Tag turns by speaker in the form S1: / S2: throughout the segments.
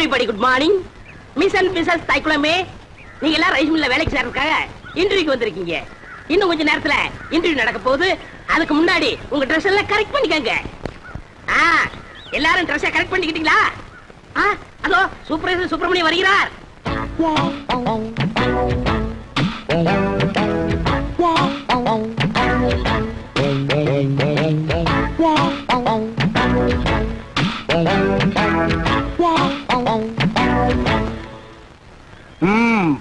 S1: Everybody good morning miss and missus தைக்குளமே நீங்க எல்லாம் rice மில்ல வேலைக்கு சேர்றதுக்காக இன்டர்வியூக்கு வந்திருக்கீங்க. இன்னும் கொஞ்ச நேரத்துல இன்டர்வியூ நடக்க போகுது. அதுக்கு முன்னாடி உங்க ட்ரெஸ் எல்லாம் கரெக்ட் பண்ணிக்கங்க. ஆ எல்லாரும் ட்ரெஸ்ஸை கரெக்ட் பண்ணிக்கிட்டீங்களா? ஆ அதோ சூப்பர் சுப்பிரமணியம் வருகிறார்.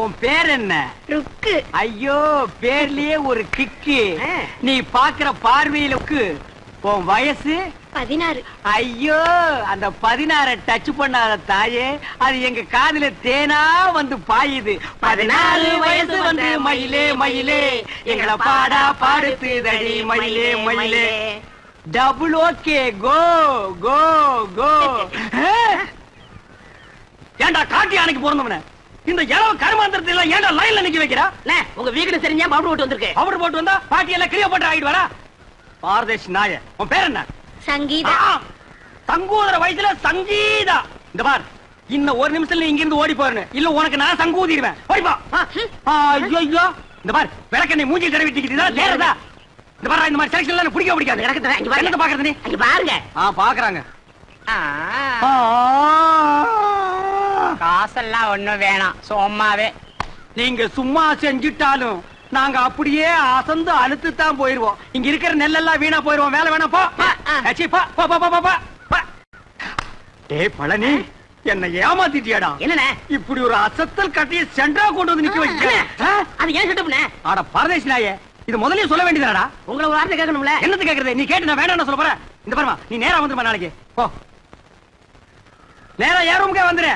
S2: உன் பேர் என்ன?
S3: ருக்கு.
S2: ஐயோ பேர்லயே ஒரு கிக்கு. நீ பாக்குற பார்வையிலுக்கு உன் வயசு?
S3: பதினாறு.
S2: ஐயோ அந்த பதினாற டச் பண்ணாத தாயே அது எங்க காதுல தேனா வந்து பாயுது. பதினாறு வயசு வந்து மயிலே மயிலே எங்களை பாடா பாடுத்துதடி மயிலே மயிலே. டபுள் ஓகே கோ கோ கோ ஏன்டா காட்டி அணைக்கு பிறந்தவன இந்த இளவ கருமாந்திரத்தை எல்லாம் ஏன்டா லைன்ல நிக்க வைக்கிறா?
S1: அண்ணே, உங்க வீடு தெரிஞ்சா பவுடர் ஓட்டு வந்திருக்கு.
S2: பவுடர் போட்டு வந்தா பாட்டி எல்லாம் கிளிய போட்டு ஆகிட்டு வரா பாரதேஷ் நாய உன் பேர் என்ன?
S3: சங்கீதா.
S2: சங்கூதர வயசுல சங்கீதா. இந்த பார் இன்னும் ஒரு நிமிஷத்துல இங்க இருந்து ஓடி போறேன். இல்ல உனக்கு நான் சங்கூதிடுவேன். ஓடி போ. ஆ, ஐயோ ஐயோ இந்த பார் விளக்க நீ மூஞ்சி தடவி டிக்கிட்டா நேரதா இந்த பார் இந்த மாதிரி செலக்ஷன் எல்லாம் எனக்கு பிடிக்க பிடிக்காது?
S1: எனக்கு தரேன், இங்க பாருங்க.
S2: என்னத்த பாக்குறது நீ?
S1: அங்க பாருங்க.
S2: ஆ பாக்குறாங்க.
S1: ஆ,
S4: காசெல்லாம் ஒண்ணும் வேணாம். சும்மாவே.
S2: நீங்க சும்மா செஞ்சுட்டாலும் நாங்க அப்படியே அசந்து அழுத்து தான் போயிருவோம். இங்க இருக்கிற நெல்லெல்லாம் வீணா போயிருவோம். வேலை வேணா போ. பழனி என்ன ஏமாத்திட்டியாடா.
S1: என்னண்ணே?
S2: இப்படி ஒரு அசத்தல் கட்டிய சென்டரா கொண்டு வந்து நிக்க
S1: அண்ணே, அது ஏன் செட்டப்ண்ணே
S2: ஆட பரதேஷ் நாயே இது முதல்லயே சொல்ல வேண்டியதாடா
S1: உங்களை ஒரு வார்த்தை கேட்கணும்ல?
S2: என்னது கேக்குறது நீ கேட்டு நான் வேணாம் சொல்ல போறேன். இந்த பாருமா நீ நேரா வந்துருமா நாளைக்கு. போ. நேரா ஏன் ரூமுக்கே வந்துரு?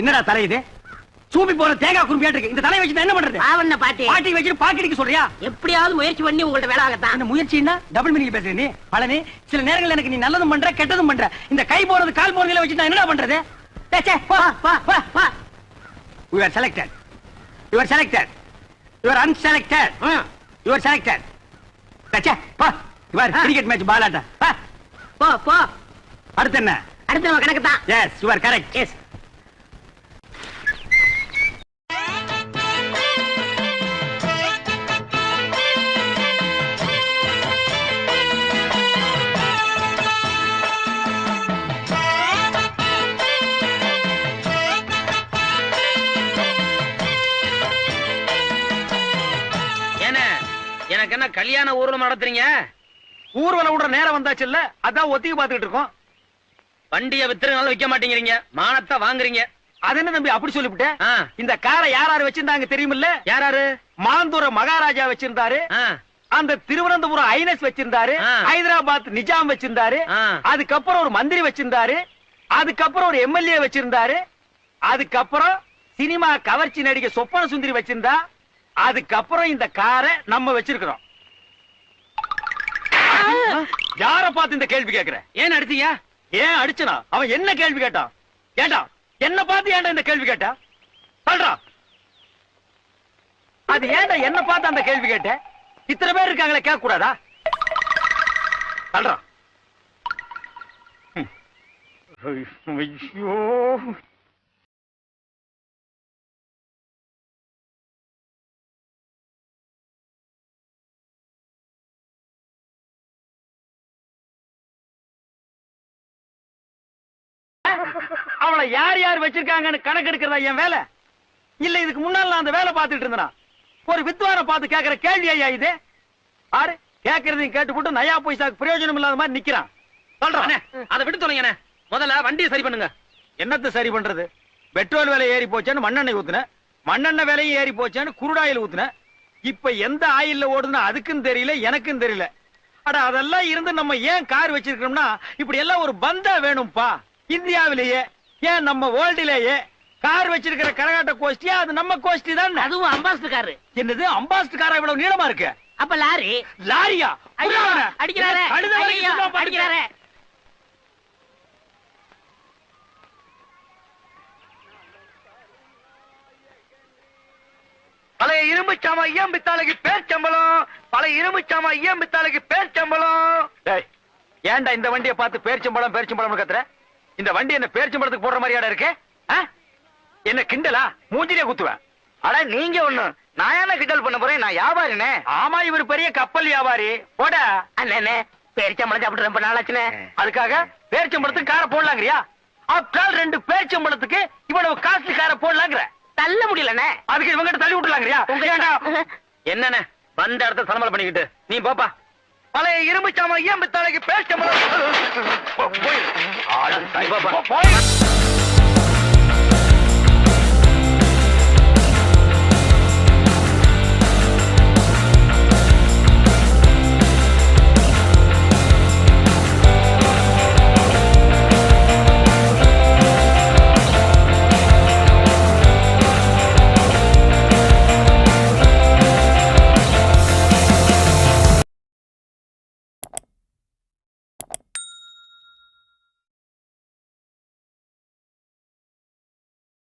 S2: என்னடா தலை இது சூப்பி போற தேங்காய் குறும்பியாட்டு இருக்கு இந்த தலையை வச்சு என்ன பண்றது
S1: பாவண்ண பாட்டி
S2: பாட்டி வச்சுட்டு பாக்கெட்டுக்கு சொல்றியா
S1: எப்படியாவது முயற்சி பண்ணி உங்கள்ட்ட வேலை ஆகத்தான்
S2: அந்த முயற்சின்னா டபுள் மீனிங் பேசுற நீ பழனி சில நேரங்கள்ல எனக்கு நீ நல்லதும் பண்ற கெட்டதும் பண்ற இந்த கை போறது கால் போறதுல வச்சு நான் என்னடா பண்றது டேய், சே, போ, போ, போ, போ. You are selected. You are selected. You are unselected.
S1: ம்.
S2: You are selected. டேய், சே, போ. போ. அடுத்து என்ன?
S1: அடுத்த நம்ம கணக்கு தான்.
S2: Yes you are correct
S1: yes
S4: என்ன எனக்கு என்ன கல்யாண ஊர்வலம் நடத்துறீங்க?
S2: ஊர்வலம் விடுற நேரம் வந்தாச்சுல்ல? அதான் ஒத்திக்கு பாத்துக்கிட்டு இருக்கோம்.
S4: வண்டிய வித்துறதுனால விக்க மாட்டேங்கிறீங்க. மானத்தை வாங்குறீங்க.
S2: அது என்ன தம்பி அப்படி சொல்லிவிட்டேன் இந்த காரை யார் யார் வச்சிருந்தாங்க தெரியுமில்ல?
S4: யாராரு?
S2: மாந்தூர மகாராஜா வச்சிருந்தாரு. அந்த திருவனந்தபுரம் ஐனஸ் வச்சிருந்தாரு. ஹைதராபாத் நிஜாம் வச்சிருந்தாரு. அதுக்கப்புறம் ஒரு மந்திரி வச்சிருந்தாரு. அதுக்கப்புறம் ஒரு எம்எல்ஏ வச்சிருந்தாரு. அதுக்கப்புறம் சினிமா கவர்ச்சி நடிகை சொப்பன சுந்தரி வச்சிருந்தா அதுக்கப்புறம் இந்த காரை நம்ம வச்சிருக்கிறோம். யார பார்த்து இந்த கேள்வி கேக்குற
S4: ஏன் அடிச்சீங்க
S2: ஏன் அடிச்சனா? அவன் என்ன கேள்வி கேட்டான் ஏண்டா? என்ன பார்த்து ஏன்டா இந்த கேள்வி கேட்டா? சொல்றா. அது ஏண்டா என்ன பார்த்து அந்த கேள்வி கேட்ட? இத்தனை பேர் இருக்காங்களே கேட்க கூடாதா சொல்றா ஐயோ. அவளை யார் யார் வச்சிருக்காங்கன்னு கணக்கு எடுக்கிறதா என் வேலை? இல்ல இதுக்கு முன்னால நான் அந்த வேலை பார்த்துட்டு இருந்தேனா? ஒரு வித்வான பார்த்து கேக்குற கேள்வி ஐயா இது? ஆறு கேக்குறதையும் கேட்டுப்புட்டு நயா பைசாக்கு பிரயோஜனம் இல்லாத மாதிரி நிக்கிறான். சொல்றான்
S4: அதை விட்டு தொலைங்கண்ணே முதல்ல வண்டியை சரி பண்ணுங்க.
S2: என்னத்த சரி பண்றது? பெட்ரோல் விலை ஏறி போச்சேன்னு மண்ணெண்ணெய் ஊத்துன. மண்ணெண்ணெய் விலையும் ஏறி போச்சேன்னு குருடாயில் ஊத்துன. இப்ப எந்த ஆயில்ல ஓடுதுன்னு அதுக்கும் தெரியல எனக்கும் தெரியல.
S5: அட அதெல்லாம் இருந்து நம்ம ஏன் கார் வச்சிருக்கோம்னா இப்படி எல்லாம் ஒரு பந்தா வேணும்பா. இந்தியாவிலேயே ஏன் நம்ம வேர்ல்டிலேயே கார் வச்சிருக்கிற கரகாட்ட கோஷ்டியா? அது நம்ம கோஷ்டி தான்.
S1: அதுவும் அம்பாஸ்டர் காரு.
S5: என்னது? அம்பாஸ்டர் காரா இவ்வளவு நீளமா இருக்கு?
S1: அப்ப லாரி.
S5: லாரியா?
S1: அடிக்கிறாரே. அடிக்கிறாரே.
S6: பழைய இரும்பு சாமா ஐயம் பித்தாளுக்கு பேர் சம்பளம் பழைய இரும்பு சாமா ஐயம் பித்தாளுக்கு பேர் சம்பளம்
S5: டேய், ஏன்டா இந்த வண்டியை பார்த்து பேரிச்சம்பழம் பேரிச்சம்பழம் கத்துற? இந்த வண்டி என்ன பேரிச்சம்பழத்துக்கு போடுற மாதிரியாடா இருக்கு? என்ன கிண்டலா? மூஞ்சிலே குத்துவேன்.
S6: அட நீங்க ஒண்ணு. நான் என்ன கிண்டல் பண்ண போறேன்? நான் வியாபாரினே.
S5: ஆமா இவர் பெரிய கப்பல் வியாபாரி. போடா.
S1: அண்ணே பேரிச்சம்பளம் சாப்பிட்டு ரொம்ப நாளாச்சுனே
S5: அதுக்காக பேரிச்சம்பழத்துக்கு காரை போடலாங்கிறியா? ஆப்டால் ரெண்டு பேரிச்சம்பழத்துக்கு இவ்வளவு காஸ்ட்லி காரை போடலாங்கிற.
S1: தள்ள முடியலண்ணே.
S5: அதுக்கு இவங்கிட்ட தள்ளி விட்டுலாங்கிறியா?
S6: என்னண்ணே? வந்த இடத்த சலமலை பண்ணிக்கிட்டு. நீ போப்பா. பழைய இரும்பு சாமா ஐயம் பித்தாளுக்கு பேர் சம்பளம்
S5: போ- போயிரு. ஆளு
S6: நீ போப்பா.
S5: போ- போயிரு.